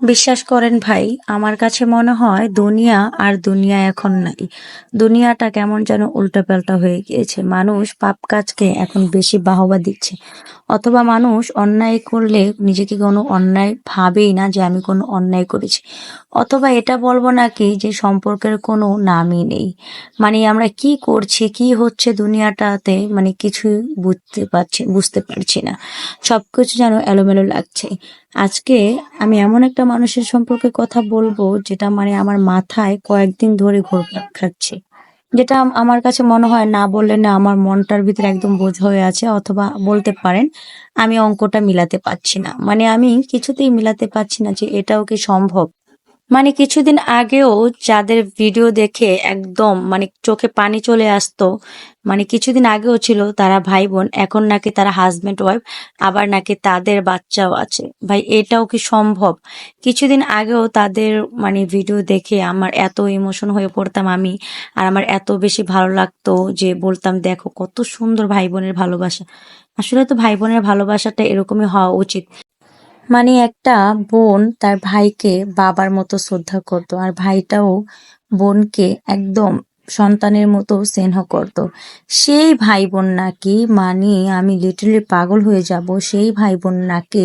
বিশ্বাস করেন ভাই, আমার কাছে মনে হয় দুনিয়া আর দুনিয়া এখন নাই। দুনিয়াটা কেমন যেন উল্টাপাল্টা হয়ে গিয়েছে। মানুষ পাপ কাজকে এখন বেশি বাহবা দিচ্ছে। অথবা মানুষ অন্যায় করলে নিজেকে কোনো অন্যায় ভাবেই না যে আমি কোনো অন্যায় করেছি। অথবা এটা বলব নাকি যে সম্পর্কের কোনো নামই নেই। মানে আমরা কি করছি, কি হচ্ছে দুনিয়াটাতে মানে কিছুই বুঝতে পারছি বুঝতে পারছি না। সবকিছু যেন এলোমেলো লাগছে। আজকে আমি এমন একটা মানুষের সম্পর্কে কথা বলব যেটা মানে আমার মাথায় কয়েকদিন ধরে ঘুরপাক খাচ্ছে। যেটা আমার কাছে মনে হয় না বললে না, আমার মনটার ভিতরে একদম বোঝ হয়ে আছে অথবা বলতে পারেন আমি অঙ্কটা মিলাতে পারছি না। মানে আমি কিছুতেই মিলাতে পারছি না যে এটাও কি সম্ভব? মানে কিছুদিন আগেও যাদের ভিডিও দেখে একদম মানে চোখে পানি চলে আসতো মানে কিছুদিন আগেও ছিল তারা ভাই বোন এখন নাকি তারা হাজবেন্ড ওয়াইফ আবার নাকি তাদের বাচ্চাও আছে। ভাই, এটাও কি সম্ভব? কিছুদিন আগেও তাদের মানে ভিডিও দেখে আমার এত ইমোশন হয়ে পড়তাম আমি, আর আমার এত বেশি ভালো লাগতো যে বলতাম, দেখো কত সুন্দর ভাই বোনের ভালোবাসা। আসলে তো ভাই বোনের ভালোবাসাটা এরকমই হওয়া উচিত। মানে একটা বোন তার ভাইকে বাবার মতো শ্রদ্ধা করতো আর ভাইটাও বোনকে একদম সন্তানের মতো স্নেহ করতো। সেই ভাই বোন নাকি মানে আমি লিটারলি পাগল হয়ে যাব, সেই ভাই বোন নাকি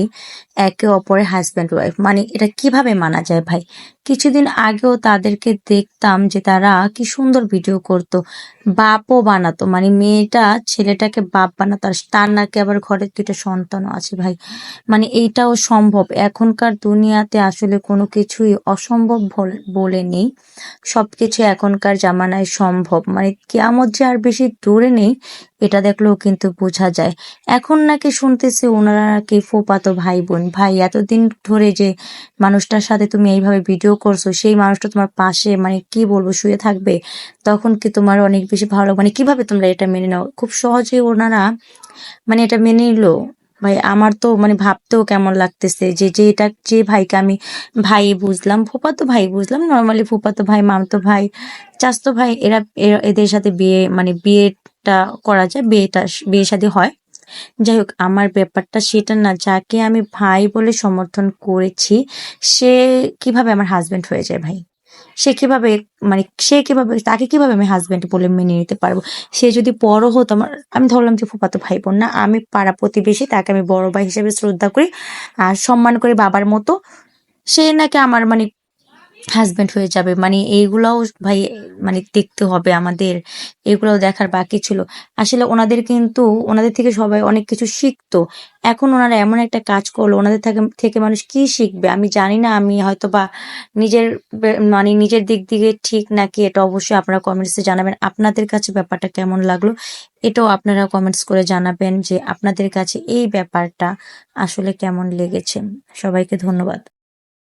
একে অপরের হাজব্যান্ড ওয়াইফ মানে এটা কীভাবে মানা যায় ভাই? কিছুদিন আগেও তাদেরকে দেখতাম যে তারা কি সুন্দর ভিডিও করতো। বাপও বানাতো মানে মেয়েটা ছেলেটাকে বাপ বানাতো, আর তার নাকি আবার ঘরের দুইটা সন্তানও আছে ভাই। মানে এইটাও সম্ভব। এখনকার দুনিয়াতে আসলে কোনো কিছুই অসম্ভব বল- নেই। সবকিছু এখনকার জামানায় সম্ভব। মানে কেয়ামত যে আর বেশি দূরে নেই, এটা দেখলেও কিন্তু বোঝা যায়। এখন নাকি শুনতেছি ওনারা নাকি ফুপাতো ভাই বোন ভাই, এতদিন ধরে যে মানুষটার সাথে তুমি এইভাবে ভিডিও করছ, সেই মানুষটা তোমার পাশে মানে কি বলব, শুয়ে থাকবে? তখন কি তোমার অনেক বেশি ভালো? মানে কীভাবে তোমরা এটা মেনে নাও? খুব সহজে ওনারা মানে এটা মেনে নিলো। ভাই, আমার তো মানে ভাবতেও কেমন লাগতেছে যে যে এটা, যে ভাইকে আমি ভাই বুঝলাম, ফুপাতো ভাই বুঝলাম। নর্মালি ফুপাতো ভাই, মামতো ভাই, চাচতো ভাই, এরা এদের সাথে বিয়ে মানে বিয়েটা করা যায়, বিয়েটা, বিয়ে সাথে হয়। যাই হোক, আমার ব্যাপারটা সেটা না, যাকে আমি ভাই বলে সমর্থন করেছি, সে কীভাবে আমার হাজবেন্ড হয়ে যায় ভাই? সে কীভাবে মানে সে কীভাবে, তাকে কীভাবে আমি হাজব্যান্ড বলে মেনে নিতে পারব? সে যদি বড় হতো, আমার, আমি ধরলাম যে ফুপাতো ভাই বোন না? আমি পাড়া প্রতিবেশী, তাকে আমি বড় ভাই হিসেবে শ্রদ্ধা করি, আর সম্মান করি বাবার মতো। সে নাকি আমার মানে হাজবেন্ড হয়ে যাবে। মানে এইগুলাও ভাই মানে দেখতে হবে আমাদের। এগুলাও দেখার বাকি ছিল। আসলে ওনাদের কিন্তু, ওনাদের থেকে সবাই অনেক কিছু শিখতো। এখন ওনারা এমন একটা কাজ করল, ওনাদের থেকে থেকে মানুষ কি শিখবে? আমি জানি না, আমি হয়তো বা নিজের মানে নিজের দিক দিকে ঠিক নাকি, এটা অবশ্যই আপনারা কমেন্টসে জানাবেন। আপনাদের কাছে ব্যাপারটা কেমন লাগল, এটাও আপনারা কমেন্টস করে জানাবেন যে আপনাদের কাছে এই ব্যাপারটা আসলে কেমন লেগেছে। সবাইকে ধন্যবাদ।